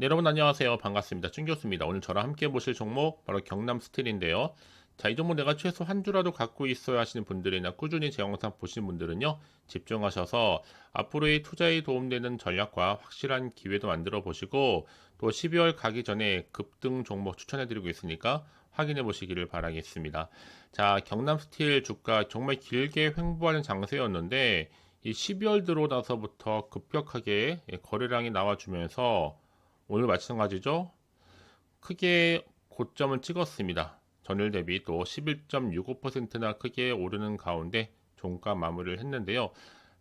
네, 여러분 안녕하세요. 반갑습니다. 춘교수입니다. 오늘 저랑 함께 보실 종목 바로 경남 스틸인데요. 자, 이 종목 내가 최소 한 주라도 갖고 있어야 하시는 분들이나 꾸준히 제 영상 보시는 분들은요. 집중하셔서 앞으로의 투자에 도움되는 전략과 확실한 기회도 만들어 보시고 또 12월 가기 전에 급등 종목 추천해 드리고 있으니까 확인해 보시기를 바라겠습니다. 자, 경남 스틸 주가 정말 길게 횡보하는 장세였는데 이 12월 들어 나서부터 급격하게 거래량이 나와 주면서 오늘 마찬가지죠. 크게 고점을 찍었습니다. 전일 대비 또 11.65%나 크게 오르는 가운데 종가 마무리를 했는데요.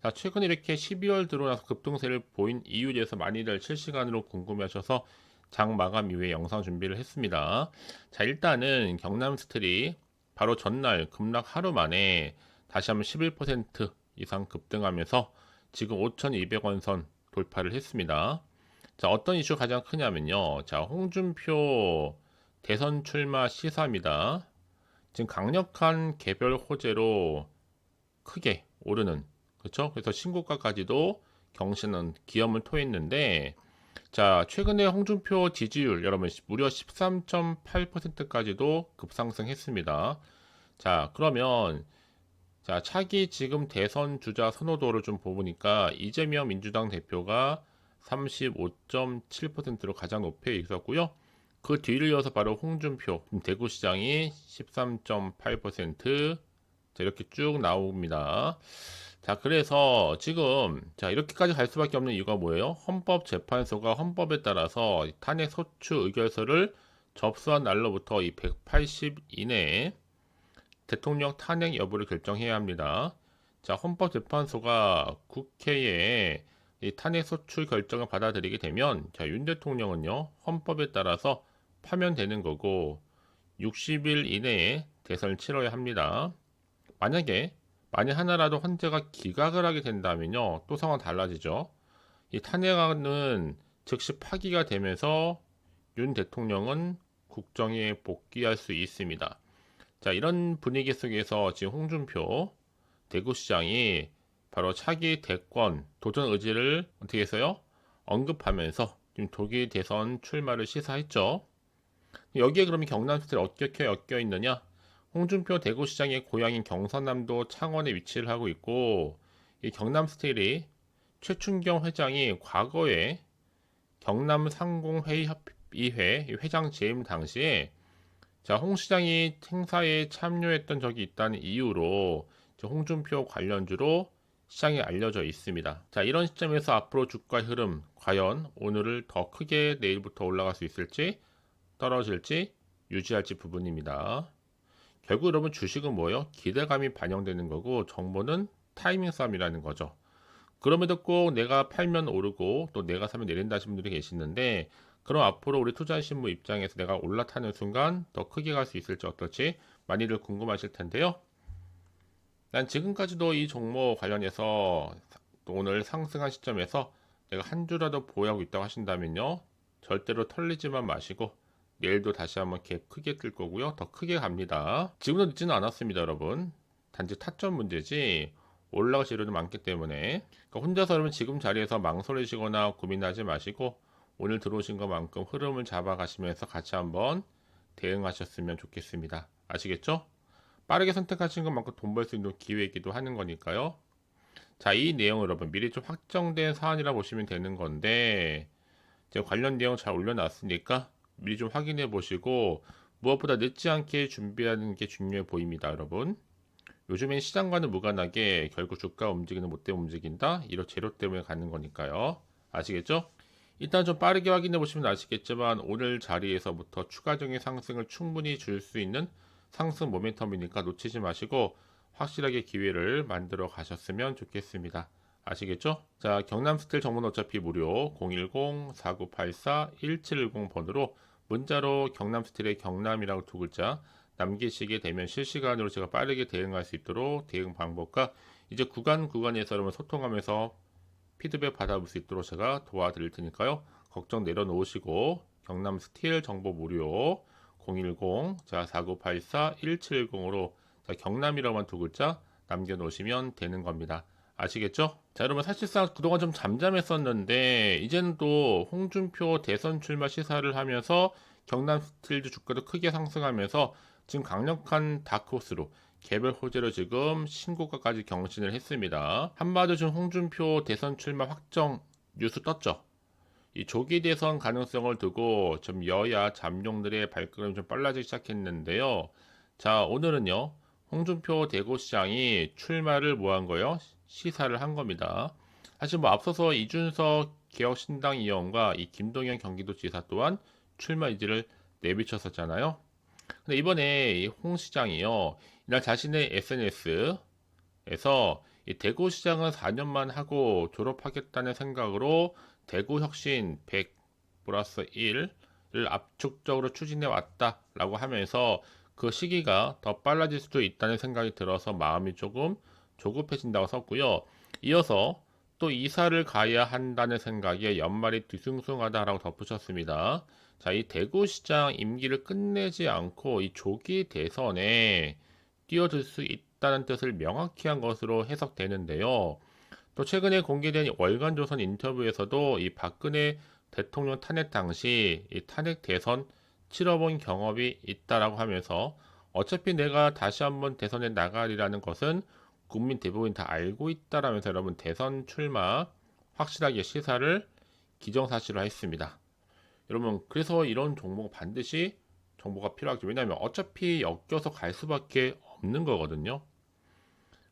자, 최근 이렇게 12월 들어나서 급등세를 보인 이유에 대해서 많이들 실시간으로 궁금해하셔서 장 마감 이후에 영상 준비를 했습니다. 자, 일단은 경남 스틸이 바로 전날 급락 하루 만에 다시 한번 11% 이상 급등하면서 지금 5,200원 선 돌파를 했습니다. 자, 어떤 이슈 가장 크냐면요. 자, 홍준표 대선 출마 시사입니다. 지금 강력한 개별 호재로 크게 오르는 그렇죠? 그래서 신고가까지도 경신은 기염을 토했는데 자, 최근에 홍준표 지지율 여러분 무려 13.8%까지도 급상승했습니다. 자, 그러면 자, 차기 지금 대선 주자 선호도를 좀 보니까 이재명 민주당 대표가 35.7%로 가장 높게 있었고요. 그 뒤를 이어서 바로 홍준표 대구시장이 13.8% 이렇게 쭉 나옵니다. 자, 그래서 지금 자 이렇게까지 갈 수밖에 없는 이유가 뭐예요? 헌법재판소가 헌법에 따라서 탄핵 소추 의결서를 접수한 날로부터 이 180 이내에 대통령 탄핵 여부를 결정해야 합니다. 자, 헌법재판소가 국회에 이 탄핵 소출 결정을 받아들이게 되면 자, 윤 대통령은요 헌법에 따라서 파면되는 거고 60일 이내에 대선을 치러야 합니다. 만약에 만약 하나라도 헌재가 기각을 하게 된다면요 또 상황 달라지죠. 이 탄핵안은 즉시 파기가 되면서 윤 대통령은 국정에 복귀할 수 있습니다. 자 이런 분위기 속에서 지금 홍준표 대구시장이 바로 차기 대권 도전 의지를 어떻게 했어요? 언급하면서 지금 독일 대선 출마를 시사했죠. 여기에 그러면 경남 스틸 어떻게 엮여 있느냐? 홍준표 대구시장의 고향인 경선남도 창원에 위치를 하고 있고 이 경남 스틸이 최춘경 회장이 과거에 경남 상공회의회 회장 재임 당시에 자, 홍 시장이 행사에 참여했던 적이 있다는 이유로 홍준표 관련주로 시장에 알려져 있습니다. 자, 이런 시점에서 앞으로 주가 흐름 과연 오늘을 더 크게 내일부터 올라갈 수 있을지 떨어질지 유지할지 부분입니다. 결국 여러분 주식은 뭐예요? 기대감이 반영되는 거고 정보는 타이밍 싸움이라는 거죠. 그럼에도 꼭 내가 팔면 오르고 또 내가 사면 내린다 하시는 분들이 계시는데 그럼 앞으로 우리 투자하신 분 입장에서 내가 올라타는 순간 더 크게 갈 수 있을지 어떨지 많이들 궁금하실 텐데요. 난 지금까지도 이 종목 관련해서 오늘 상승한 시점에서 내가 한 주라도 보유하고 있다고 하신다면요. 절대로 털리지만 마시고 내일도 다시 한번 갭 크게 뜰 거고요. 더 크게 갑니다. 지금도 늦지는 않았습니다, 여러분. 단지 타점 문제지 올라갈 재료도 많기 때문에 그러니까 혼자서 여러분 지금 자리에서 망설이시거나 고민하지 마시고 오늘 들어오신 것만큼 흐름을 잡아가시면서 같이 한번 대응하셨으면 좋겠습니다. 아시겠죠? 빠르게 선택하시는 것만큼 돈 벌 수 있는 기회이기도 하는 거니까요. 자, 이 내용 여러분 미리 좀 확정된 사안이라 보시면 되는 건데 제가 관련 내용 잘 올려놨으니까 미리 좀 확인해 보시고 무엇보다 늦지 않게 준비하는 게 중요해 보입니다, 여러분. 요즘엔 시장과는 무관하게 결국 주가 움직이는 못 때문에 움직인다. 이런 재료 때문에 가는 거니까요. 아시겠죠? 일단 좀 빠르게 확인해 보시면 아시겠지만 오늘 자리에서부터 추가적인 상승을 충분히 줄 수 있는 상승 모멘텀이니까 놓치지 마시고 확실하게 기회를 만들어 가셨으면 좋겠습니다. 아시겠죠? 자, 경남 스틸 정보는 어차피 무료 010-4984-1710번으로 문자로 경남 스틸의 경남이라고 두 글자 남기시게 되면 실시간으로 제가 빠르게 대응할 수 있도록 대응 방법과 이제 구간 구간에서 여러분 소통하면서 피드백 받아볼 수 있도록 제가 도와드릴 테니까요. 걱정 내려놓으시고 경남 스틸 정보 무료 010 자, 4984 1710으로 자, 경남이라고만 두 글자 남겨 놓으시면 되는 겁니다. 아시겠죠? 자, 여러분 사실상 그동안 좀 잠잠했었는데 이제는 또 홍준표 대선 출마 시사를 하면서 경남 스틸즈 주가도 크게 상승하면서 지금 강력한 다크호스로 개별 호재로 지금 신고가까지 경신을 했습니다. 한마디로 지금 홍준표 대선 출마 확정 뉴스 떴죠. 이 조기 대선 가능성을 두고 좀 여야 잠룡들의 발걸음이 좀 빨라지기 시작했는데요. 자, 오늘은요. 홍준표 대구시장이 출마를 뭐한 거예요? 시사를 한 겁니다. 사실 뭐 앞서서 이준석 개혁신당 의원과 이 김동연 경기도지사 또한 출마 의지를 내비쳤었잖아요. 근데 이번에 이홍 시장이요. 이날 자신의 SNS에서 이 대구시장은 4년만 하고 졸업하겠다는 생각으로 대구 혁신 100 플러스 1을 압축적으로 추진해 왔다라고 하면서 그 시기가 더 빨라질 수도 있다는 생각이 들어서 마음이 조금 조급해진다고 썼고요. 이어서 또 이사를 가야 한다는 생각에 연말이 뒤숭숭하다라고 덧붙였습니다. 자, 이 대구시장 임기를 끝내지 않고 이 조기 대선에 뛰어들 수 있다는 뜻을 명확히 한 것으로 해석되는데요. 또 최근에 공개된 월간 조선 인터뷰에서도 이 박근혜 대통령 탄핵 당시 이 탄핵 대선 치러본 경험이 있다라고 하면서 어차피 내가 다시 한번 대선에 나가리라는 것은 국민 대부분이 다 알고 있다라면서 여러분 대선 출마 확실하게 시사를 기정사실화 했습니다. 여러분 그래서 이런 정보가 반드시 정보가 필요하죠. 왜냐하면 어차피 엮여서 갈 수밖에 없는 거거든요.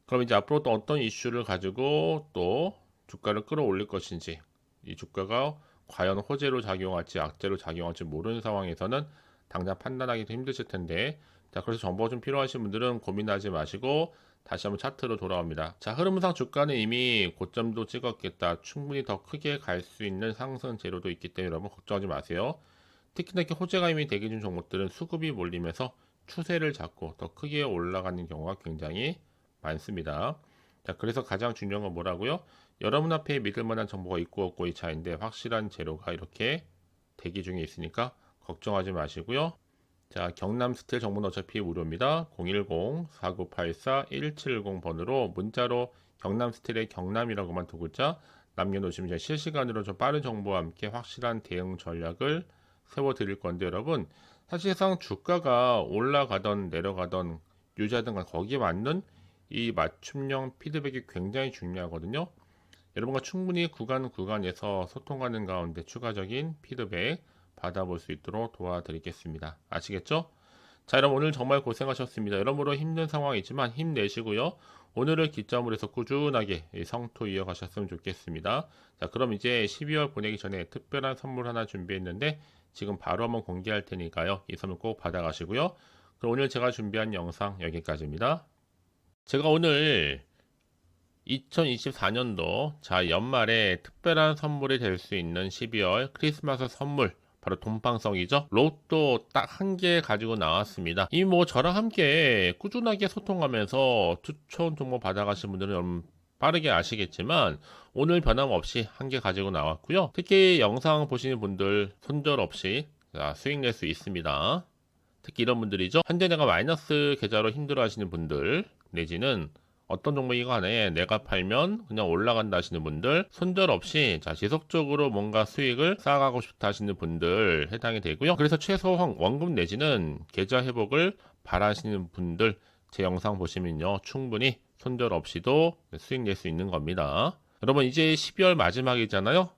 그럼 이제 앞으로 또 어떤 이슈를 가지고 또 주가를 끌어올릴 것인지 이 주가가 과연 호재로 작용할지 악재로 작용할지 모르는 상황에서는 당장 판단하기도 힘드실 텐데 자 그래서 정보가 좀 필요하신 분들은 고민하지 마시고 다시 한번 차트로 돌아옵니다. 자 흐름상 주가는 이미 고점도 찍었겠다. 충분히 더 크게 갈 수 있는 상승 재료도 있기 때문에 여러분 걱정하지 마세요. 특히나 이렇게 호재가 이미 대기 중 종목들은 수급이 몰리면서 추세를 잡고 더 크게 올라가는 경우가 굉장히 많습니다. 자, 그래서 가장 중요한 건 뭐라고요? 여러분 앞에 믿을 만한 정보가 있고 없고의 차인데 확실한 재료가 이렇게 대기 중에 있으니까 걱정하지 마시고요. 자, 경남 스틸 정보는 어차피 무료입니다. 010-4984-1710번으로 문자로 경남 스틸의 경남이라고만 두 글자 남겨놓으시면 실시간으로 좀 빠른 정보와 함께 확실한 대응 전략을 세워드릴 건데 여러분 사실상 주가가 올라가던 내려가던 유지하던 거기에 맞는 이 맞춤형 피드백이 굉장히 중요하거든요. 여러분과 충분히 구간 구간에서 소통하는 가운데 추가적인 피드백 받아볼 수 있도록 도와드리겠습니다. 아시겠죠? 자, 여러분 오늘 정말 고생하셨습니다. 여러모로 힘든 상황이지만 힘내시고요. 오늘을 기점으로 해서 꾸준하게 성토 이어가셨으면 좋겠습니다. 자, 그럼 이제 12월 보내기 전에 특별한 선물 하나 준비했는데 지금 바로 한번 공개할 테니까요. 이 선물 꼭 받아가시고요. 그럼 오늘 제가 준비한 영상 여기까지입니다. 제가 오늘 2024년도 자 연말에 특별한 선물이 될 수 있는 12월 크리스마스 선물 바로 돈방성이죠. 로또 딱 한 개 가지고 나왔습니다. 이미 뭐 저랑 함께 꾸준하게 소통하면서 추천 정보 받아가신 분들은 여러분 빠르게 아시겠지만 오늘 변함없이 한 개 가지고 나왔고요. 특히 영상 보시는 분들 손절 없이 수익 낼 수 있습니다. 특히 이런 분들이죠. 현재 내가 마이너스 계좌로 힘들어 하시는 분들 내지는 어떤 종목이건 간에 내가 팔면 그냥 올라간다 하시는 분들 손절 없이 자 지속적으로 뭔가 수익을 쌓아가고 싶다 하시는 분들 해당이 되고요. 그래서 최소 원금 내지는 계좌 회복을 바라시는 분들 제 영상 보시면요 충분히 손절 없이도 수익 낼 수 있는 겁니다. 여러분 이제 12월 마지막이잖아요.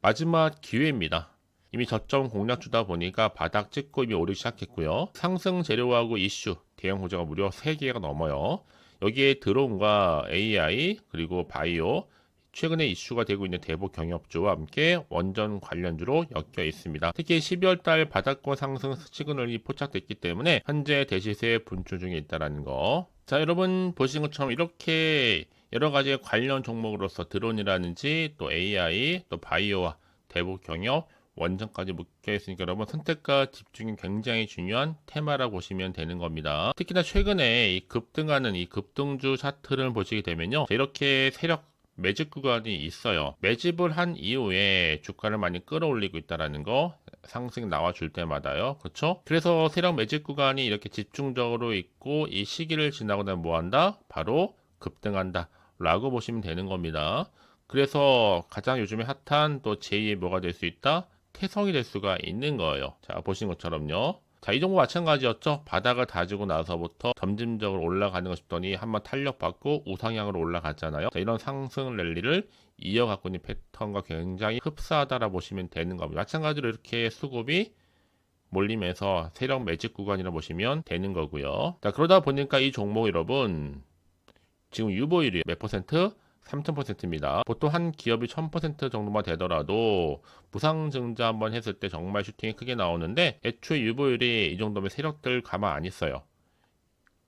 마지막 기회입니다. 이미 저점 공략주다 보니까 바닥 찍고 이미 오르기 시작했고요. 상승 재료하고 이슈 대형 호재가 무려 3개가 넘어요. 여기에 드론과 AI 그리고 바이오 최근에 이슈가 되고 있는 대북 경협주와 함께 원전 관련주로 엮여 있습니다. 특히 12월 달 바닥권 상승 시그널이 포착됐기 때문에 현재 대시세 분출 중에 있다는 거. 자, 여러분 보시는 것처럼 이렇게 여러 가지 관련 종목으로서 드론이라든지 또 AI 또 바이오와 대북 경협 원전까지 묶여 있으니까 여러분 선택과 집중이 굉장히 중요한 테마라고 보시면 되는 겁니다. 특히나 최근에 이 급등하는 이 급등주 차트를 보시게 되면요. 이렇게 세력 매집 구간이 있어요. 매집을 한 이후에 주가를 많이 끌어올리고 있다라는 거 상승 나와줄 때마다요. 그렇죠? 그래서 세력 매집 구간이 이렇게 집중적으로 있고 이 시기를 지나고 나면 뭐 한다? 바로 급등한다. 라고 보시면 되는 겁니다. 그래서 가장 요즘에 핫한 또 제2의 뭐가 될 수 있다? 태성이 될 수가 있는 거예요. 자, 보신 것처럼요. 자, 이 종목 마찬가지였죠. 바닥을 다지고 나서부터 점진적으로 올라가는 거 싶더니 한번 탄력받고 우상향으로 올라갔잖아요. 자, 이런 상승 랠리를 이어갖고 있는 패턴과 굉장히 흡사하다라 보시면 되는 겁니다. 마찬가지로 이렇게 수급이 몰리면서 세력 매직 구간이라 보시면 되는 거고요. 자, 그러다 보니까 이 종목 여러분 지금 유보율이 몇 퍼센트? 3000%입니다. 보통 한 기업이 1000% 정도만 되더라도 무상증자 한번 했을 때 정말 슈팅이 크게 나오는데 애초에 유보율이 이 정도면 세력들 가만 안 있어요.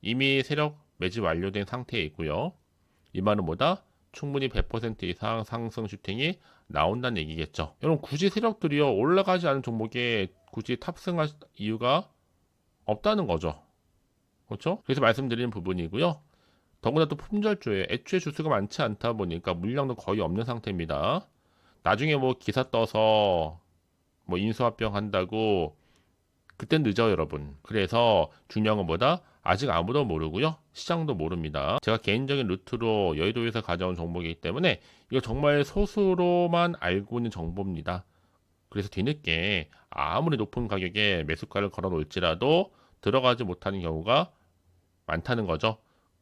이미 세력 매집 완료된 상태에 있고요. 이 말은 뭐다? 충분히 100% 이상 상승 슈팅이 나온다는 얘기겠죠. 여러분 굳이 세력들이요 올라가지 않은 종목에 굳이 탑승할 이유가 없다는 거죠. 그렇죠? 그래서 말씀드리는 부분이고요. 더구나 또 품절주에 애초에 주수가 많지 않다 보니까 물량도 거의 없는 상태입니다. 나중에 뭐 기사 떠서 뭐 인수합병 한다고 그땐 늦어요 여러분. 그래서 중요한 건 뭐다? 아직 아무도 모르고요. 시장도 모릅니다. 제가 개인적인 루트로 여의도에서 가져온 정보이기 때문에 이거 정말 소수로만 알고 있는 정보입니다. 그래서 뒤늦게 아무리 높은 가격에 매수가를 걸어 놓을지라도 들어가지 못하는 경우가 많다는 거죠.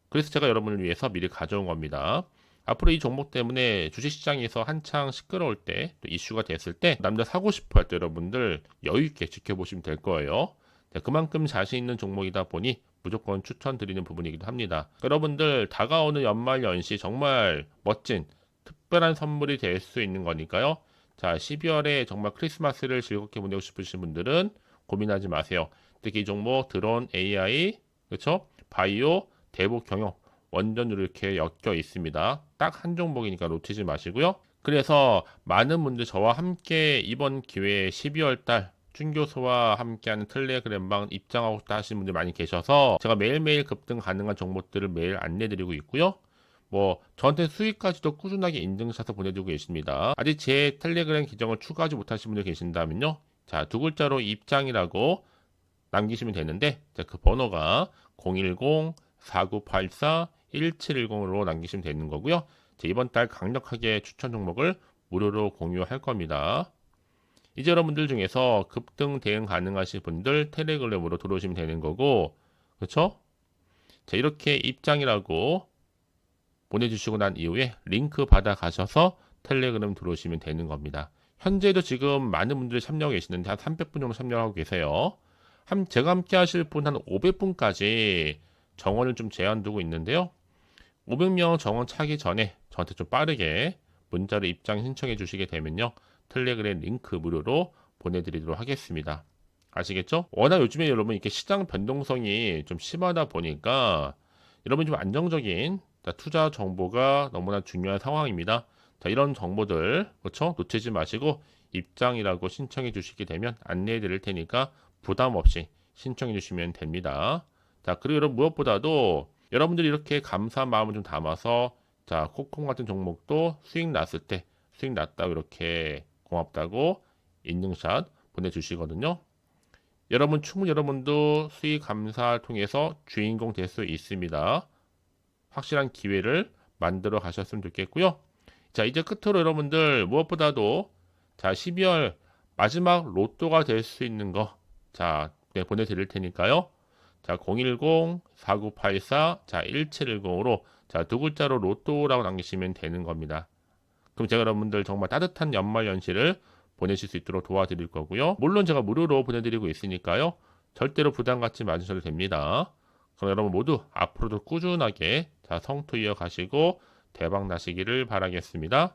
그래서 제가 여러분을 위해서 미리 가져온 겁니다. 앞으로 이 종목 때문에 주식시장에서 한창 시끄러울 때, 또 이슈가 됐을 때, 남자 사고 싶어 할 때 여러분들 여유있게 지켜보시면 될 거예요. 자, 그만큼 자신 있는 종목이다 보니 무조건 추천드리는 부분이기도 합니다. 여러분들 다가오는 연말 연시 정말 멋진 특별한 선물이 될 수 있는 거니까요. 자, 12월에 정말 크리스마스를 즐겁게 보내고 싶으신 분들은 고민하지 마세요. 특히 이 종목 드론, AI, 그렇죠? 바이오, 대북 경영 원전으로 이렇게 엮여 있습니다. 딱 한 종목이니까 놓치지 마시고요. 그래서 많은 분들 저와 함께 이번 기회에 12월 달 준교수와 함께하는 텔레그램방 입장하고 싶다 하시는 분들 많이 계셔서 제가 매일매일 급등 가능한 정보들을 매일 안내드리고 있고요. 뭐 저한테 수익까지도 꾸준하게 인증샷을 보내주고 계십니다. 아직 제 텔레그램 계정을 추가하지 못하신 분들 계신다면요. 자, 두 글자로 입장이라고 남기시면 되는데 자, 그 번호가 010 4984-1710으로 남기시면 되는 거고요. 이번 달 강력하게 추천 종목을 무료로 공유할 겁니다. 이제 여러분들 중에서 급등 대응 가능하신 분들 텔레그램으로 들어오시면 되는 거고, 그렇죠? 자, 이렇게 입장이라고 보내주시고 난 이후에 링크 받아 가셔서 텔레그램 들어오시면 되는 겁니다. 현재도 지금 많은 분들이 참여하고 계시는데 한 300분 정도 참여하고 계세요. 한 제가 함께 하실 분 한 500분까지 정원을 좀 제한 두고 있는데요. 500명 정원 차기 전에 저한테 좀 빠르게 문자로 입장 신청해 주시게 되면요. 텔레그램 링크 무료로 보내드리도록 하겠습니다. 아시겠죠? 워낙 요즘에 여러분 이렇게 시장 변동성이 좀 심하다 보니까 여러분 좀 안정적인 투자 정보가 너무나 중요한 상황입니다. 자, 이런 정보들 그렇죠? 놓치지 마시고 입장이라고 신청해 주시게 되면 안내해 드릴 테니까 부담 없이 신청해 주시면 됩니다. 자, 그리고 여러분 무엇보다도 여러분들이 이렇게 감사한 마음을 좀 담아서 자, 코콩 같은 종목도 수익 났을 때 수익 났다고 이렇게 고맙다고 인증샷 보내주시거든요. 여러분 충분히 여러분도 수익 감사를 통해서 주인공 될 수 있습니다. 확실한 기회를 만들어 가셨으면 좋겠고요. 자, 이제 끝으로 여러분들 무엇보다도 자, 12월 마지막 로또가 될 수 있는 거 자, 네, 보내드릴 테니까요. 자, 010-4984, 자, 1710으로, 자, 두 글자로 로또라고 남기시면 되는 겁니다. 그럼 제가 여러분들 정말 따뜻한 연말 연시를 보내실 수 있도록 도와드릴 거고요. 물론 제가 무료로 보내드리고 있으니까요. 절대로 부담 갖지 마셔도 됩니다. 그럼 여러분 모두 앞으로도 꾸준하게 자, 성투 이어가시고 대박 나시기를 바라겠습니다.